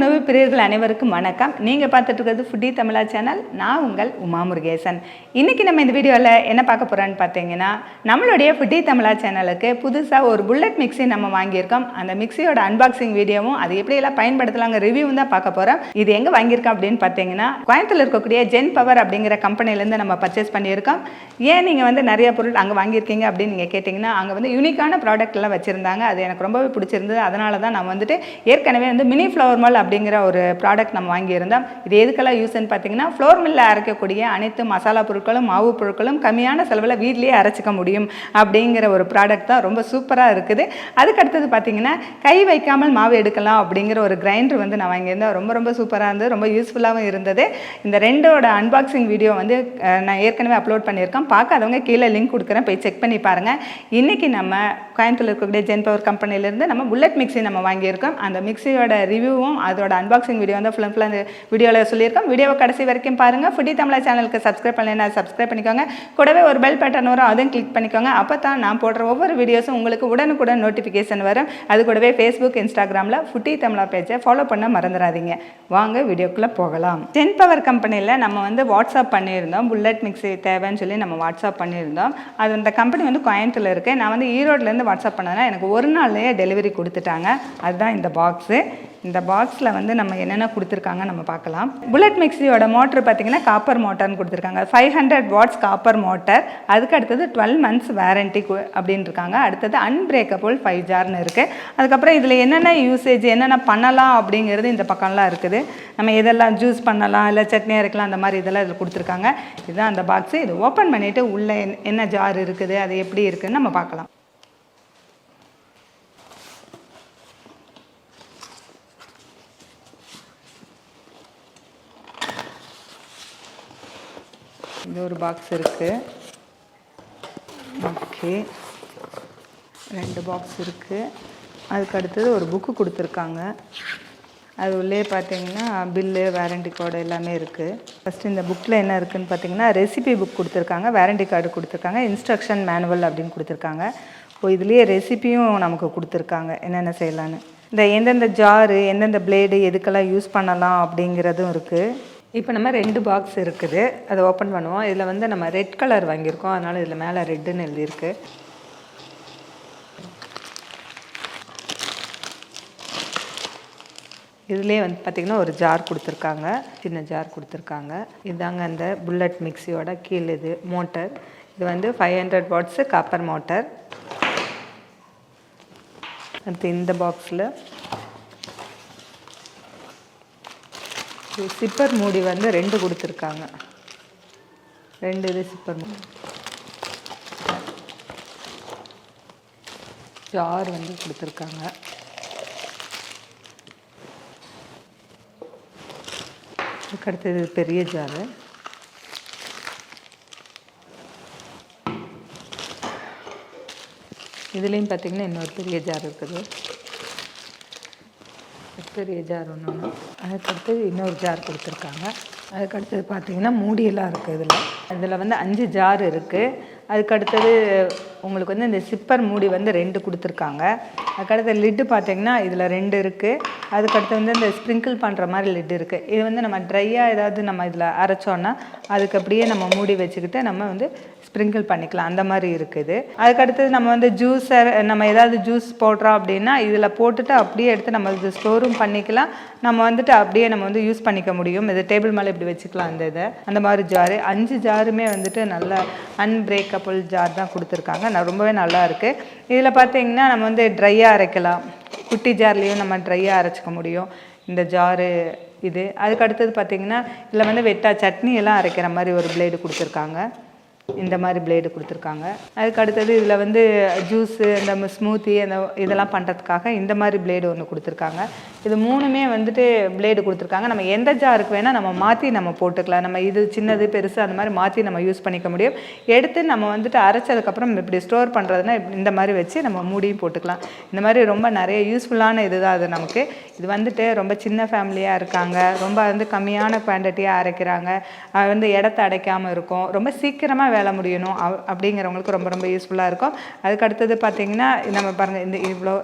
உணவு பிரியர்கள் அனைவருக்கும் வணக்கம். நீங்கள் பார்த்துட்டு இருக்கிறது ஃபுட்டி தமிழா சேனல். நான் உங்கள் உமா முருகேசன் இன்னைக்கு நம்ம இந்த வீடியோவில் என்ன பார்க்க போகிறோன்னு பார்த்தீங்கன்னா நம்மளுடைய ஃபுட்டி தமிழா சேனலுக்கு புதுசாக ஒரு புல்லட் மிக்ஸி நம்ம வாங்கியிருக்கோம். அந்த மிக்ஸியோட அன்பாக்சிங் வீடியோவும் அது எப்படியெல்லாம் பயன்படுத்தலாங்க ரிவ்யூவும் தான் பார்க்க போகிறோம் இது எங்கே வாங்கியிருக்கோம் அப்படின்னு பார்த்தீங்கன்னா கோயம்புத்தூர் இருக்கக்கூடிய ஜென் பவர் அப்படிங்கிற கம்பெனிலேருந்து நம்ம பர்ச்சேஸ் பண்ணியிருக்கோம். ஏன் நீங்கள் வந்து நிறைய பொருள் அங்கே வாங்கியிருக்கீங்க அப்படின்னு நீங்கள் கேட்டிங்கன்னா அங்கே வந்து யூனிக்கான ப்ராடக்ட் எல்லாம் வச்சுருந்தாங்க. அது எனக்கு ரொம்பவே பிடிச்சிருந்தது. அதனால தான் நான் வந்துட்டு ஏற்கனவே வந்து மினி ஃப்ளவர் மால் அப்படிங்கிற ஒரு ப்ராடக்ட் நம்ம வாங்கியிருந்தோம். இது எதுக்கெல்லாம் யூஸ்ன்னு பார்த்தீங்கன்னா ஃப்ளோர் மில்லில் அரைக்கக்கூடிய அனைத்து மசாலா பொருட்களும் மாவு பொருட்களும் கம்மியான செலவில் வீட்லேயே அரைச்சிக்க முடியும் அப்படிங்கிற ஒரு ப்ராடக்ட் தான் ரொம்ப சூப்பராக இருக்குது. அதுக்கு அடுத்தது பார்த்தீங்கன்னா கை வைக்காமல் மாவு எடுக்கலாம் அப்படிங்கிற ஒரு கிரைண்டர் வந்து நான் வாங்கியிருந்தேன். ரொம்ப ரொம்ப சூப்பராக இருந்தது ரொம்ப யூஸ்ஃபுல்லாகவும் இருந்தது. இந்த ரெண்டோட அன்பாக்சிங் வீடியோ வந்து நான் ஏற்கனவே அப்லோட் பண்ணியிருக்கேன். பார்க்காதவங்க கீழே லிங்க் கொடுக்குறேன். போய் செக் பண்ணி பாருங்கள் இன்றைக்கி நம்ம கோயம்புத்தூர் இருக்கக்கூடிய ஜென் பவர் கம்பெனிலேருந்து நம்ம புல்லட் மிக்ஸி நம்ம வாங்கியிருக்கோம். அந்த மிக்ஸியோட ரிவ்யூவும் அது அதோட அன்பாக்சிங் வீடியோ வந்து ஃபுல் ஃபுல்லாக அந்த வீடியோவில் சொல்லியிருக்கோம். வீடியோவை கடைசி வரைக்கும் பாருங்கள் ஃபுட்டி தமிழா சேனலுக்கு சப்ஸ்கிரைப் பண்ணலைன்னா சப்ஸ்கிரைப் பண்ணிக்கோங்க. கூடவே ஒரு பெல் பட்டன் வரும் அதையும் கிளிக் பண்ணிக்கோங்க. அப்போ தான் நான் போடுற ஒவ்வொரு வீடியோஸும் உங்களுக்கு உடனுக்குடன் நோட்டிஃபிகேஷன் வரும். அது கூடவே ஃபேஸ்புக் இன்ஸ்டாகிராமில் ஃபுட்டி தமிழா பேஜை ஃபாலோ பண்ண மறந்துடாதீங்க. வாங்க வீடியோக்குள்ளே போகலாம். டென் பவர் கம்பெனியில் நம்ம வந்து வாட்ஸ்அப் பண்ணியிருந்தோம். புல்லட் மிக்ஸி தேவைன்னு சொல்லி நம்ம வாட்ஸ்அப் பண்ணியிருந்தோம். அது அந்த கம்பெனி வந்து கோயம்புத்தூர்ல இருக்கு. நான் வந்து ஈரோட்லேருந்து வாட்ஸ்அப் பண்ணதுனா எனக்கு ஒரு நாள்லேயே டெலிவரி கொடுத்துட்டாங்க. அதுதான் இந்த பாக்ஸு இந்த பாக்ஸில் வந்து நம்ம என்னென்ன கொடுத்துருக்காங்க நம்ம பார்க்கலாம். புல்லட் மிக்சியோட மோட்டர் பார்த்தீங்கன்னா காப்பர் மோட்டர்னு கொடுத்துருக்காங்க. Five hundred watts copper motor அதுக்கு அடுத்தது டுவெல் மந்த்ஸ் வேரண்டி அப்படின்னு இருக்காங்க அடுத்தது அன்பிரேக்கபுள் ஃபைவ் ஜார்னு இருக்குது அதுக்கப்புறம் இதில் என்னென்ன யூசேஜ் என்னென்ன பண்ணலாம் அப்படிங்கிறது இந்த பக்கம்லாம் இருக்குது. நம்ம எதெல்லாம் ஜூஸ் பண்ணலாம் இல்லை சட்னி அரைக்கலாம் அந்த மாதிரி இதெல்லாம் இதில் கொடுத்துருக்காங்க. இதுதான் அந்த பாக்ஸு இது ஓப்பன் பண்ணிவிட்டு உள்ளே என்ன- என்ன ஜார் இருக்குது அது எப்படி இருக்குதுன்னு நம்ம பார்க்கலாம். இது ஒரு பாக்ஸ் இருக்குது ஓகே ரெண்டு பாக்ஸ் இருக்குது அதுக்கு அடுத்தது ஒரு புக்கு கொடுத்துருக்காங்க. அது உள்ளே பார்த்தீங்கன்னா பில்லு வாரண்டி கார்டு எல்லாமே இருக்குது ஃபஸ்ட்டு இந்த புக்கில் என்ன இருக்குதுன்னு பார்த்தீங்கன்னா ரெசிபி புக் கொடுத்துருக்காங்க வாரண்டி கார்டு கொடுத்துருக்காங்க இன்ஸ்ட்ரக்ஷன் மேனுவல் அப்படின்னு கொடுத்துருக்காங்க. இப்போ இதுலேயே ரெசிபியும் நமக்கு கொடுத்துருக்காங்க. என்னென்ன செய்யலான்னு இந்த எந்தெந்த ஜாரு எந்தெந்த பிளேடு எதுக்கெல்லாம் யூஸ் பண்ணலாம் அப்படிங்கிறதும் இருக்குது இப்போ நம்ம ரெண்டு பாக்ஸ் இருக்குது. அதை ஓப்பன் பண்ணுவோம். இதில் வந்து நம்ம ரெட் கலர் வாங்கியிருக்கோம். அதனால் இதில் மேலே ரெட்டுன்னு எழுதியிருக்கு. இதுலேயே வந்து பார்த்திங்கன்னா ஒரு ஜார் கொடுத்துருக்காங்க. சின்ன ஜார் கொடுத்துருக்காங்க. இதாங்க அந்த புல்லட் மிக்ஸியோட கீழ் இது மோட்டர் இது வந்து five hundred watts copper motor அடுத்து இந்த பாக்ஸில் சிப்பர் மூடி வந்து ரெண்டு கொடுத்துருக்காங்க. ரெண்டு இது சிப்பர் மூடி ஜார் வந்து கொடுத்துருக்காங்க? அதுக்கடுத்தது பெரிய ஜாரு. இதுலேயும் பார்த்தீங்கன்னா இன்னொரு பெரிய ஜார் இருக்குது. பெரிய ஜார் ஒன்று ஒன்று அதுக்கடுத்தது இன்னொரு ஜார் கொடுத்துருக்காங்க. அதுக்கடுத்தது பார்த்தீங்கன்னா மூடியெல்லாம் இருக்குது இதில். இதில் வந்து அஞ்சு ஜார் இருக்குது அதுக்கடுத்தது உங்களுக்கு வந்து இந்த சிப்பர் மூடி வந்து ரெண்டு கொடுத்துருக்காங்க. அதுக்கடுத்த லிட்டு பார்த்தீங்கன்னா இதில் ரெண்டு இருக்குது அதுக்கடுத்து வந்து இந்த ஸ்ப்ரிங்கிள் பண்ணுற மாதிரி லிட் இருக்குது இது வந்து நம்ம ட்ரையாக ஏதாவது நம்ம இதில் அரைச்சோன்னா அதுக்கு அப்படியே நம்ம மூடி வச்சுக்கிட்டு நம்ம வந்து ஸ்ப்ரிங்கிள் பண்ணிக்கலாம். அந்த மாதிரி இருக்குது. அதுக்கடுத்தது நம்ம வந்து ஜூஸர் நம்ம ஏதாவது ஜூஸ் போடுறோம் அப்படின்னா இதில் போட்டுட்டு அப்படியே எடுத்து நம்ம இது ஸ்டோரும் பண்ணிக்கலாம். நம்ம வந்துட்டு அப்படியே நம்ம வந்து யூஸ் பண்ணிக்க முடியும். இது டேபிள் மேலே இப்படி வச்சுக்கலாம் அந்த இதை. அந்த மாதிரி ஜாரு அஞ்சு ஜாருமே வந்துட்டு நல்ல அன்பிரேக்கபிள் ஜார் தான் கொடுத்துருக்காங்க. நான் ரொம்பவே நல்லா இருக்குது இதில் பார்த்தீங்கன்னா நம்ம வந்து ட்ரையாக அரைக்கலாம். குட்டி ஜார்லேயும் நம்ம ட்ரையாக அரைச்சிக்க முடியும். இந்த ஜாரு இது. அதுக்கு அடுத்தது பார்த்தீங்கன்னா இதில் வந்து வெட்டா சட்னி எல்லாம் அரைக்கிற மாதிரி ஒரு பிளேடு கொடுத்துருக்காங்க. இந்த மாதிரி பிளேடு கொடுத்துருக்காங்க. அதுக்கு அடுத்தது இதில் வந்து ஜூஸு அந்த ஸ்மூத்தி அந்த இதெல்லாம் பண்ணுறதுக்காக இந்த மாதிரி பிளேடு ஒன்று கொடுத்துருக்காங்க. இது மூணுமே வந்துட்டு பிளேடு கொடுத்துருக்காங்க. நம்ம எந்த ஜாருக்கு வேணால் நம்ம மாற்றி நம்ம போட்டுக்கலாம். நம்ம இது சின்னது பெருசு அந்த மாதிரி மாற்றி நம்ம யூஸ் பண்ணிக்க முடியும். எடுத்து நம்ம வந்துட்டு அரைச்சதுக்கப்புறம் இப்படி ஸ்டோர் பண்ணுறதுனா இந்த மாதிரி வச்சு நம்ம மூடியும் போட்டுக்கலாம். இந்த மாதிரி ரொம்ப நிறைய யூஸ்ஃபுல்லான இது தான் அது நமக்கு. இது வந்துட்டு ரொம்ப சின்ன ஃபேமிலியாக இருக்காங்க. ரொம்ப வந்து கம்மியான குவான்டிட்டியாக அரைக்கிறாங்க. வந்து இடத்த அடைக்காமல் இருக்கும். ரொம்ப சீக்கிரமாக வேலை முடியணும். அப்படிங்கிறவங்களுக்கு ரொம்ப ரொம்ப யூஸ்ஃபுல்லாக இருக்கும். அதுக்கு அடுத்தது பார்த்திங்கன்னா நம்ம பாருங்கள் இந்த இவ்வளோ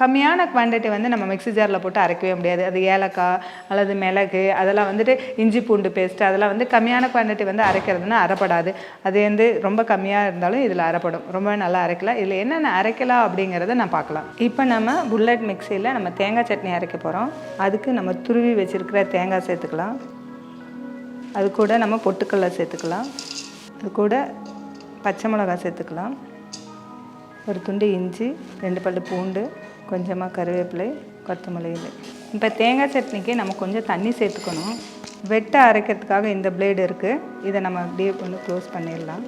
கம்மியான குவான்டிட்டி வந்து நம்ம மிக்ஸி ஜாரில் போட்டு அரைக்கவே முடியாது. அது ஏலக்காய் அல்லது மிளகு அதெல்லாம் வந்துட்டு இஞ்சி பூண்டு பேஸ்ட் அதெல்லாம் வந்து கம்மியான குவான்டிட்டி வந்து அரைக்கிறதுனா அரைப்படாது. அது வந்து ரொம்ப கம்மியாக இருந்தாலும் இதில் அரைப்படும். ரொம்ப நல்லா அரைக்கலாம். இதில் என்னென்ன அரைக்கலாம் அப்படிங்கிறத நான் பார்க்கலாம். இப்போ நம்ம புல்லட் மிக்சியில் நம்ம தேங்காய் சட்னி அரைக்க போகிறோம் அதுக்கு நம்ம துருவி வச்சுருக்கிற தேங்காய் சேர்த்துக்கலாம். அது கூட நம்ம பொட்டுக்கடலை சேர்த்துக்கலாம். அது கூட பச்சை மிளகாய் சேர்த்துக்கலாம். ஒரு துண்டு இஞ்சி ரெண்டு பல்லு பூண்டு கொஞ்சமாக கருவேப்பிலை கொத்தமல்லி இலை இப்போ தேங்காய் சட்னிக்கு நம்ம கொஞ்சம் தண்ணி சேர்த்துக்கணும். வெட்டை அரைக்கிறதுக்காக இந்த பிளேடு இருக்குது இதை நம்ம அப்படியே வந்து க்ளோஸ் பண்ணிடலாம்.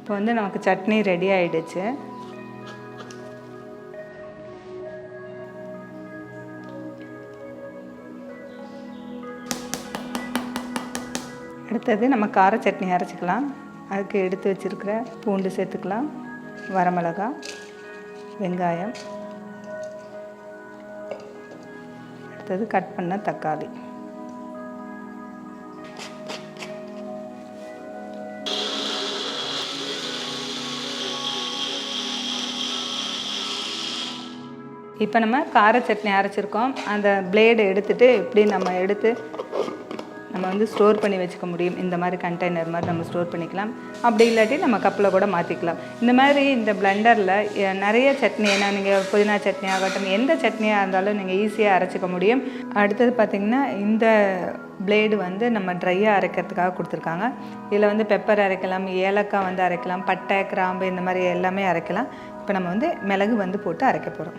இப்போ வந்து நமக்கு சட்னி ரெடி ஆகிடுச்சு அடுத்தது நம்ம கார சட்னி அரைச்சிக்கலாம். அதுக்கு எடுத்து வச்சிருக்கிற பூண்டு சேர்த்துக்கலாம். வரமிளகா வெங்காயம். அடுத்தது கட் பண்ண தக்காளி. இப்போ நம்ம கார சட்னி அரைச்சிருக்கோம். அந்த பிளேடு எடுத்துட்டு இப்படி நம்ம எடுத்து நம்ம வந்து ஸ்டோர் பண்ணி வச்சுக்க முடியும். இந்த மாதிரி கண்டெய்னர் மாதிரி நம்ம ஸ்டோர் பண்ணிக்கலாம். அப்படி இல்லாட்டி நம்ம கப்பில் கூட மாற்றிக்கலாம் இந்த மாதிரி இந்த பிளெண்டரில் நிறைய சட்னி ஏன்னா நீங்கள் புதினா சட்னி ஆகட்டும் எந்த சட்னியாக இருந்தாலும் நீங்கள் ஈஸியாக அரைச்சிக்க முடியும். அடுத்தது பார்த்திங்கன்னா இந்த பிளேடு வந்து நம்ம ட்ரையாக அரைக்கிறதுக்காக கொடுத்துருக்காங்க. இதில் வந்து பெப்பர் அரைக்கலாம் ஏலக்காய் வந்து அரைக்கலாம் பட்டை கிராம்பு இந்த மாதிரி எல்லாமே அரைக்கலாம். இப்போ நம்ம வந்து மிளகு வந்து போட்டு அரைக்க போகிறோம்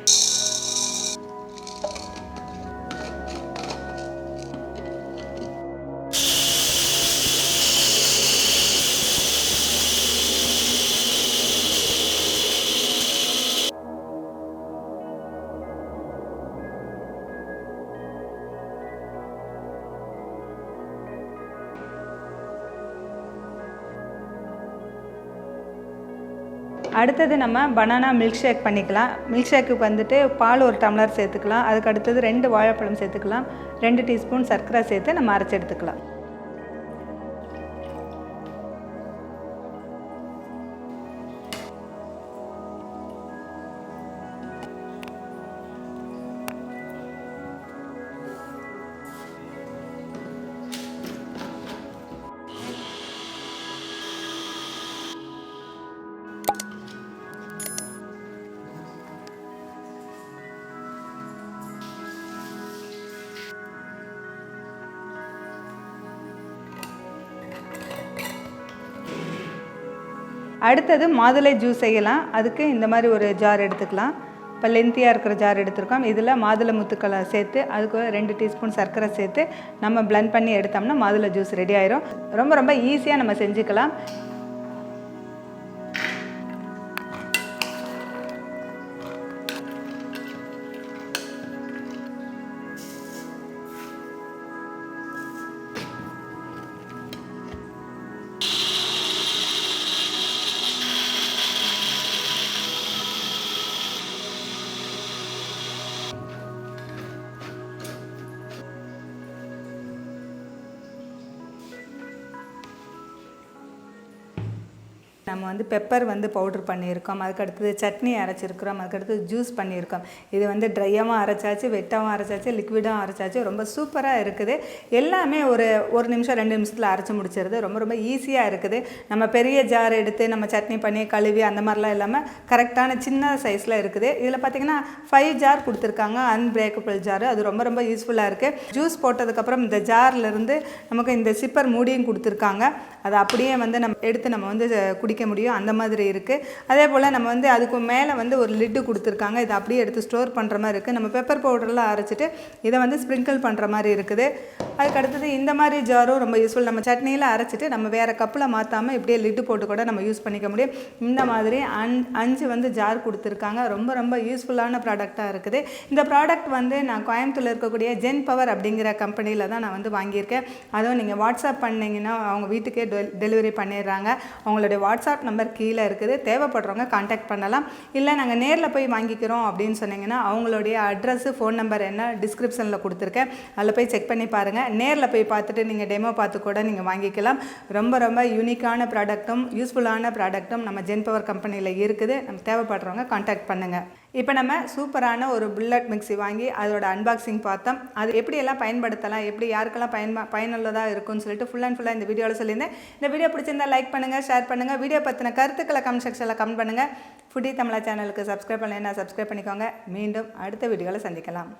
அடுத்தது நம்ம பனானா மில்க் ஷேக் பண்ணிக்கலாம். மில்க் ஷேக்குக்கு வந்துட்டு பால் ஒரு டம்ளர் சேர்த்துக்கலாம். அதுக்கு அடுத்தது ரெண்டு வாழைப்பழம் சேர்த்துக்கலாம். ரெண்டு டீஸ்பூன் சர்க்கரை சேர்த்து நம்ம அரைச்சி எடுத்துக்கலாம். அடுத்தது மாதுளை ஜூஸ் செய்யலாம். அதுக்கு இந்த மாதிரி ஒரு ஜார் எடுத்துக்கலாம். இப்போ லென்த்தியாக இருக்கிற ஜார் எடுத்திருக்கோம். இதில் மாதுளை முத்துக்களை சேர்த்து அதுக்கு ரெண்டு டீஸ்பூன் சர்க்கரை சேர்த்து நம்ம blend பண்ணி எடுத்தோம்னா மாதுளை ஜூஸ் ரெடி ஆயிரும். ரொம்ப ரொம்ப ஈஸியாக நம்ம செஞ்சுக்கலாம். நம்ம வந்து பெப்பர் வந்து பவுடர் பண்ணியிருக்கோம். அதுக்கடுத்தது சட்னி அரைச்சிருக்கிறோம். அதுக்கடுத்தது ஜூஸ் பண்ணியிருக்கோம். இது வந்து ட்ரையாகவும் அரைச்சாச்சு வெட்டாகவும் அரைச்சாச்சு லிக்விடாகவும் அரைச்சாச்சு. ரொம்ப சூப்பராக இருக்குது. எல்லாமே ஒரு ஒரு நிமிஷம் ரெண்டு நிமிஷத்தில் அரைச்சி முடிச்சிருது. ரொம்ப ரொம்ப ஈஸியாக இருக்குது. நம்ம பெரிய ஜார் எடுத்து நம்ம சட்னி பண்ணி கழுவி அந்த மாதிரிலாம் இல்லாமல் கரெக்டான சின்ன சைஸில் இருக்குது. இதில் பார்த்தீங்கன்னா ஃபைவ் ஜார் கொடுத்துருக்காங்க. அன்பிரேக்கபிள் ஜார் அது ரொம்ப ரொம்ப யூஸ்ஃபுல்லாக இருக்குது ஜூஸ் போட்டதுக்கப்புறம் இந்த ஜார்லேருந்து நமக்கு இந்த சிப்பர் மூடியும் கொடுத்துருக்காங்க. அதை அப்படியே வந்து நம்ம எடுத்து நம்ம வந்து குடிக்க முடியும். அந்த மாதிரி இருக்குது அதே போல் நம்ம வந்து அதுக்கு மேலே வந்து ஒரு லிட்டு கொடுத்துருக்காங்க. இதை அப்படியே எடுத்து ஸ்டோர் பண்ணுற மாதிரி இருக்குது நம்ம பெப்பர் பவுடர்லாம் அரைச்சிட்டு இதை வந்து ஸ்ப்ரிங்கிள் பண்ணுற மாதிரி இருக்குது. அதுக்கு அடுத்தது இந்த மாதிரி ஜாரும் ரொம்ப யூஸ்ஃபுல் நம்ம சட்னியில் அரைச்சிட்டு நம்ம வேறு கப்பில் மாற்றாமல் இப்படியே லிட்டு போட்டு கூட நம்ம யூஸ் பண்ணிக்க முடியும். இந்த மாதிரி அஞ் அஞ்சு வந்து ஜார் கொடுத்துருக்காங்க. ரொம்ப ரொம்ப யூஸ்ஃபுல்லான ப்ராடக்டாக இருக்குது. இந்த ப்ராடக்ட் வந்து நான் கோயம்புத்தூரில் இருக்கக்கூடிய ஜென் பவர் அப்படிங்கிற கம்பெனியில் தான் நான் வந்து வாங்கியிருக்கேன். அதுவும் நீங்கள் வாட்ஸ்அப் பண்ணிங்கன்னா அவங்க வீட்டுக்கே டெல் டெலிவரி பண்ணிடுறாங்க. அவங்களுடைய வாட்ஸ்அப் நம்பர் கீழே இருக்குது. தேவைப்படுறவங்க காண்டாக்ட் பண்ணலாம். இல்லை நாங்கள் நேரில் போய் வாங்கிக்கிறோம் அப்படின்னு சொன்னீங்கன்னா அவங்களுடைய அட்ரஸ்ஸு ஃபோன் நம்பர் என்ன டிஸ்கிரிப்ஷனில் கொடுத்துருக்கேன். அதில் போய் செக் பண்ணி பாருங்கள் நேரில் போய் பார்த்துட்டு நீங்கள் டெமோ பார்த்து கூட நீங்கள் வாங்கிக்கலாம். ரொம்ப ரொம்ப யூனிக்கான ப்ராடக்ட்டும் யூஸ்ஃபுல்லான ப்ராடக்ட்டும் நம்ம ஜென் பவர் கம்பெனியில் இருக்குது. நம்ம தேவைப்படுறவங்க காண்டாக்ட் பண்ணுங்கள் இப்போ நம்ம சூப்பரான ஒரு புல்லட் மிக்ஸி வாங்கி அதோட அன்பாக்சிங் பார்த்தோம். அது எப்படியெல்லாம் பயன்படுத்தலாம் எப்படி யாருக்கெல்லாம் பயன் பயனுள்ளதாக இருக்கும்னு சொல்லிட்டு ஃபுல் அண்ட் ஃபுல்லாக இந்த வீடியோவில் சொல்லியிருந்தேன். இந்த வீடியோ பிடிச்சிருந்தா லைக் பண்ணுங்கள் ஷேர் பண்ணுங்கள் வீடியோ பற்றின கருத்துக்களை கமெண்ட் செக்ஷனில் கமெண்ட் பண்ணுங்கள் ஃபுட்டி தமிழா சேனலுக்கு சப்ஸ்கிரைப் பண்ணலைன்னா சப்ஸ்கிரைப் பண்ணிக்கோங்க. மீண்டும் அடுத்த வீடியோவில் சந்திக்கலாம்.